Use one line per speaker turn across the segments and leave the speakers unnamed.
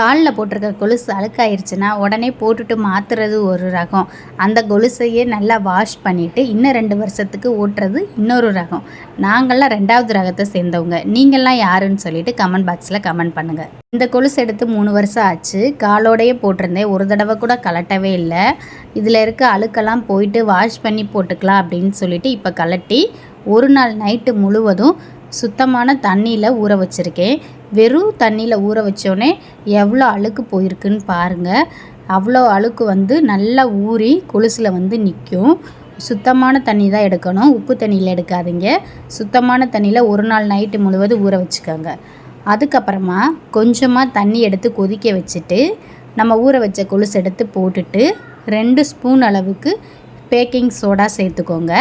காலில் போட்டிருக்க கொலுசு அழுக்காயிருச்சுன்னா உடனே போட்டுட்டு மாற்றுறது ஒரு ரகம். அந்த கொலுசையே நல்லா வாஷ் பண்ணிவிட்டு இன்னும் ரெண்டு வருஷத்துக்கு ஓட்டுறது இன்னொரு ரகம். நாங்கள்லாம் ரெண்டாவது ரகத்தை சேர்ந்தவங்க. நீங்கள்லாம் யாருன்னு சொல்லிட்டு கமெண்ட் பாக்ஸில் கமெண்ட் பண்ணுங்கள் இந்த கொலுசு எடுத்து மூணு வருஷம் ஆச்சு. காலோடையே போட்டிருந்தேன். ஒரு தடவை கூட கலட்டவே இல்லை. இதில் இருக்க அழுக்கெல்லாம் போயிட்டு வாஷ் பண்ணி போட்டுக்கலாம் அப்படின்னு சொல்லிட்டு இப்போ கலட்டி ஒரு நாள் நைட்டு முழுவதும் சுத்தமான தண்ணியில் ஊற வச்சுருக்கேன். வெறும் தண்ணியில் ஊற வச்சோடனே எவ்வளோ அழுக்கு போயிருக்குன்னு பாருங்கள் அவ்வளோ அழுக்கு வந்து நல்லா ஊறி கொலுசில் வந்து நிற்கும் சுத்தமான தண்ணி தான் எடுக்கணும். உப்பு தண்ணியில் எடுக்காதீங்க. சுத்தமான தண்ணியில் ஒரு நாள் நைட்டு முழுவதும் ஊற வச்சுக்கோங்க. அதுக்கப்புறமா கொஞ்சமாக தண்ணி எடுத்து கொதிக்க வச்சுட்டு நம்ம ஊற வச்ச கொலுசு எடுத்து போட்டுட்டு ரெண்டு ஸ்பூன் அளவுக்கு பேக்கிங் சோடா சேர்த்துக்கோங்க.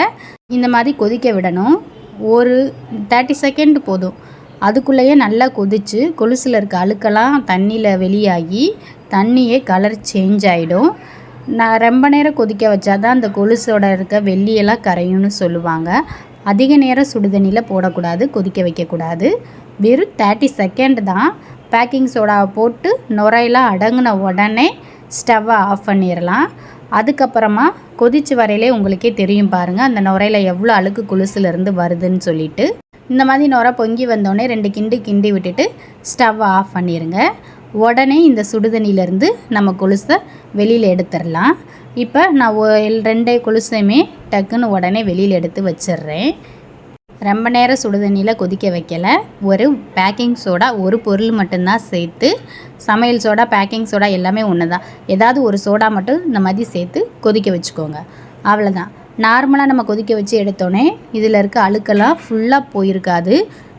இந்த மாதிரி கொதிக்க விடணும். ஒரு தேர்ட்டி செகண்ட் போதும். அதுக்குள்ளேயே நல்லா கொதித்து கொலுசில் இருக்க அழுக்கெல்லாம் தண்ணியில் வெளியாகி தண்ணியே கலர் சேஞ்ச் ஆகிடும் நான் ரொம்ப நேரம் கொதிக்க வச்சா தான் அந்த கொலுசோட இருக்க வெள்ளியெல்லாம் கரையும்னு சொல்லுவாங்க. அதிக நேரம் சுடுதண்ணியில் போடக்கூடாது கொதிக்க வைக்கக்கூடாது. வெறும் தேர்ட்டி செகண்ட் தான் பேக்கிங் சோடாவை போட்டு நுரையெல்லாம் அடங்கின உடனே ஸ்டவ்வை ஆஃப் பண்ணிடலாம். அதுக்கப்புறமா கொதிச்சு வரையிலே உங்களுக்கே தெரியும் பாருங்கள் அந்த நுரையில் எவ்வளோ அழுக்கு கொலுசுலேருந்து வருதுன்னு சொல்லிட்டு. இந்த மாதிரி நுர பொங்கி வந்தோடனே ரெண்டு கிண்டு கிண்டி விட்டுட்டு ஸ்டவ்வை ஆஃப் பண்ணிடுங்க உடனே இந்த சுடுதண்ணிலேருந்து நம்ம கொலுசை வெளியில் எடுத்துடலாம். இப்போ நான் ரெண்டே கொலுசையுமே டக்குன்னு உடனே வெளியில் எடுத்து வச்சிடுறேன். ரொம்ப நேரம் சுடுதண்ணியில் கொதிக்க வைக்கலை. ஒரு பேக்கிங் சோடா ஒரு பொருள் மட்டும்தான் சேர்த்து சமையல் சோடா பேக்கிங் சோடா எல்லாமே ஒன்று தான் ஏதாவது ஒரு சோடா மட்டும் இந்த மாதிரி சேர்த்து கொதிக்க வச்சுக்கோங்க. அவ்வளோதான் நார்மலாக நம்ம கொதிக்க வச்சு எடுத்தோடனே இதில் இருக்க அழுக்கெல்லாம் ஃபுல்லாக போயிருக்காது.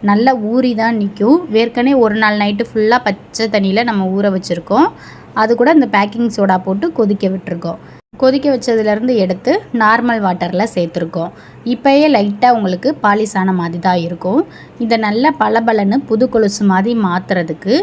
நல்லா ஊறி தான் நிற்கும் ஏற்கனவே ஒரு நாள் நைட்டு ஃபுல்லாக பச்சை தண்ணியில் நம்ம ஊற வச்சுருக்கோம். அது கூட இந்த பேக்கிங் சோடா போட்டு கொதிக்க விட்டுருக்கோம். கொதிக்க வச்சதுலேருந்து எடுத்து நார்மல் வாட்டரில் சேர்த்துருக்கோம். இப்போயே லைட்டாக உங்களுக்கு பாலிசான மாதிரி தான் இருக்கும். இதை நல்லா பளபளன்னு புது கொலுசு மாதிரி மாற்றுறதுக்கு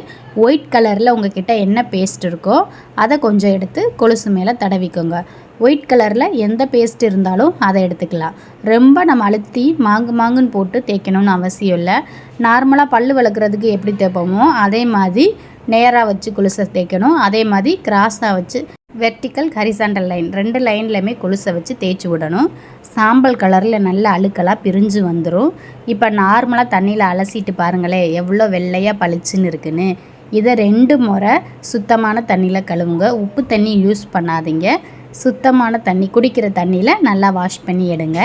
ஒயிட் கலரில் உங்ககிட்ட என்ன பேஸ்ட் இருக்கோ அதை கொஞ்சம் எடுத்து கொலுசு மேலே தடவிக்கோங்க. ஒயிட் கலரில் எந்த பேஸ்ட் இருந்தாலும் அதை எடுத்துக்கலாம். ரொம்ப நம்ம அழுத்தி மாங்கு மாங்குன்னு போட்டு தேய்க்கணும்னு அவசியம் இல்லை. நார்மலாக பல் வளர்க்குறதுக்கு எப்படி தேய்ப்போமோ அதே மாதிரி நேராக வச்சு கொலுசை தேய்க்கணும். அதே மாதிரி கிராஸாக வச்சு வெர்டிக்கல் ஹரிசாண்டல் லைன் ரெண்டு லைன்லையுமே கொலுசை வச்சு தேய்ச்சி விடணும். சாம்பல் கலரில் நல்ல அழுக்கெல்லாம் பிரிஞ்சு வந்துடும் இப்போ நார்மலாக தண்ணியில் அலசிட்டு பாருங்களேன் எவ்வளோ வெள்ளையாக பளிச்சுன்னு இருக்குன்னு. இதை ரெண்டு முறை சுத்தமான தண்ணியில் கழுவுங்க. உப்பு தண்ணி யூஸ் பண்ணாதீங்க. சுத்தமான தண்ணி குடிக்கிற தண்ணியில் நல்லா வாஷ் பண்ணி எடுங்க.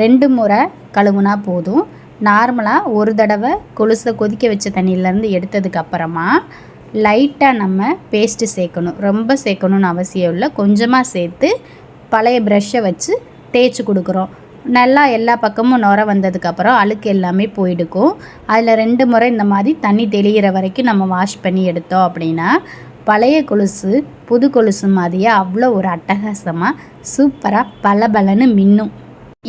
ரெண்டு முறை கழுவுனா போதும். நார்மலாக ஒரு தடவை கொலுசை கொதிக்க வச்ச தண்ணியிலேருந்து எடுத்ததுக்கப்புறமா லைட்டாக நம்ம பேஸ்ட்டு சேர்க்கணும். ரொம்ப சேர்க்கணுன்னு அவசியம் இல்லை. கொஞ்சமாக சேர்த்து பழைய ப்ரஷ்ஷை வச்சு தேய்ச்சி கொடுக்குறோம். நல்லா எல்லா பக்கமும் நுர வந்ததுக்கப்புறம் அழுக்கு எல்லாமே போயிடுக்கும். அதில் ரெண்டு முறை இந்த மாதிரி தண்ணி தெளிகிற வரைக்கும் நம்ம வாஷ் பண்ணி எடுத்தோம் அப்படின்னா பழைய கொலுசு புது கொலுசு மாதிரியே? அவ்வளோ ஒரு அட்டகாசமாக சூப்பராக பளபளன்னு மின்னும்.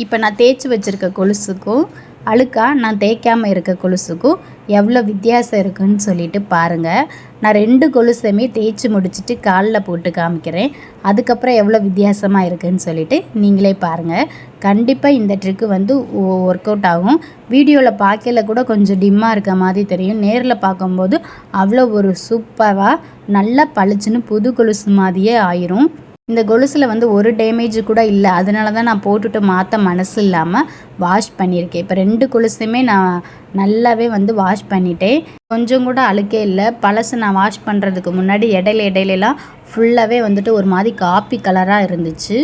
இப்போ நான் தேய்ச்சி வச்சுருக்க கொலுசுக்கும் அழுக்கா நான் தேய்க்காமல் இருக்க கொலுசுக்கும் எவ்வளோ வித்தியாசம் இருக்குன்னு சொல்லிட்டு பாருங்கள் நான் ரெண்டு கொலுசையுமே தேய்ச்சி முடிச்சுட்டு காலில் போட்டு காமிக்கிறேன். அதுக்கப்புறம் எவ்வளோ வித்தியாசமாக இருக்குதுன்னு சொல்லிட்டு நீங்களே பாருங்கள் கண்டிப்பாக இந்த ட்ரிக்கு வந்து ஒர்க் அவுட் ஆகும். வீடியோவில் பார்க்கல கூட கொஞ்சம் டிம்மாக இருக்க மாதிரி தெரியும். நேரில் பார்க்கும்போது அவ்வளோ ஒரு சூப்பராக நல்லா பளிச்சுன்னு புது கொலுசு மாதிரியே ஆயிரும். இந்த கொலுசில் வந்து ஒரு டேமேஜ் கூட இல்லை. அதனால தான் நான் போட்டுட்டு மாற்ற மனசு இல்லாமல் வாஷ் பண்ணியிருக்கேன். இப்போ ரெண்டு கொலுசுமே நான் நல்லாவே வந்து வாஷ் பண்ணிட்டேன். கொஞ்சம் கூட அழுக்கே இல்லை. பழசு நான் வாஷ் பண்ணுறதுக்கு முன்னாடி இடையில இடையிலலாம் ஃபுல்லாகவே வந்துட்டு ஒரு மாதிரி காப்பி கலராக இருந்துச்சு.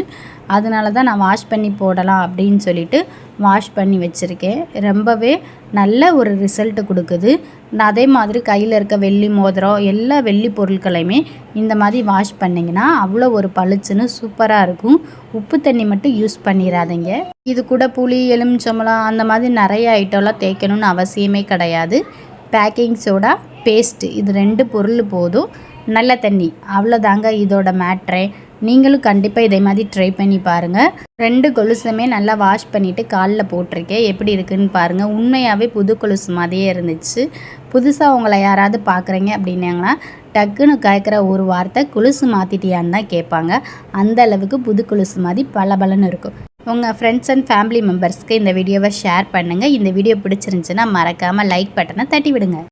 அதனால தான் நான் வாஷ் பண்ணி போடலாம் அப்படின்னு சொல்லிட்டு வாஷ் பண்ணி வச்சுருக்கேன். ரொம்பவே நல்ல ஒரு ரிசல்ட்டு கொடுக்குது. அதே மாதிரி கையில் இருக்க வெள்ளி மோதிரம் எல்லா வெள்ளி பொருட்களையுமே இந்த மாதிரி வாஷ் பண்ணிங்கன்னா அவ்வளோ ஒரு பளிச்சுன்னு சூப்பராக இருக்கும். உப்பு தண்ணி மட்டும் யூஸ் பண்ணிடாதீங்க இது கூட புளி எலுமிச்சம்பழம் அந்த மாதிரி நிறைய ஐட்டம்லாம் தேய்க்கணும்னு அவசியமே கிடையாது. பேக்கிங் சோடா பேஸ்ட்டு இது ரெண்டு பொருள் போதும். நல்ல தண்ணி. அவ்வளோதாங்க இதோட மேட்ரே. நீங்களும் கண்டிப்பாக இதே மாதிரி ட்ரை பண்ணி பாருங்கள் ரெண்டு கொலுசுமே நல்லா வாஷ் பண்ணிவிட்டு காலில் போட்டிருக்கேன். எப்படி இருக்குதுன்னு பாருங்கள் உண்மையாகவே புது கொலுசு மாதிரியே இருந்துச்சு. புதுசாக உங்களை யாராவது பார்க்குறீங்க அப்படின்னாங்கன்னா டக்குன்னு கேட்குற ஒரு வார்த்தை கொலுசு மாற்றிட்டியான்னு தான் கேட்பாங்க. அந்த அளவுக்கு புது கொலுசு மாதிரி பல இருக்கும். உங்கள் ஃப்ரெண்ட்ஸ் அண்ட் ஃபேமிலி மெம்பர்ஸ்க்கு இந்த வீடியோவை ஷேர் பண்ணுங்கள் இந்த வீடியோ பிடிச்சிருந்துச்சுன்னா மறக்காமல் லைக் பட்டனை தட்டி விடுங்க.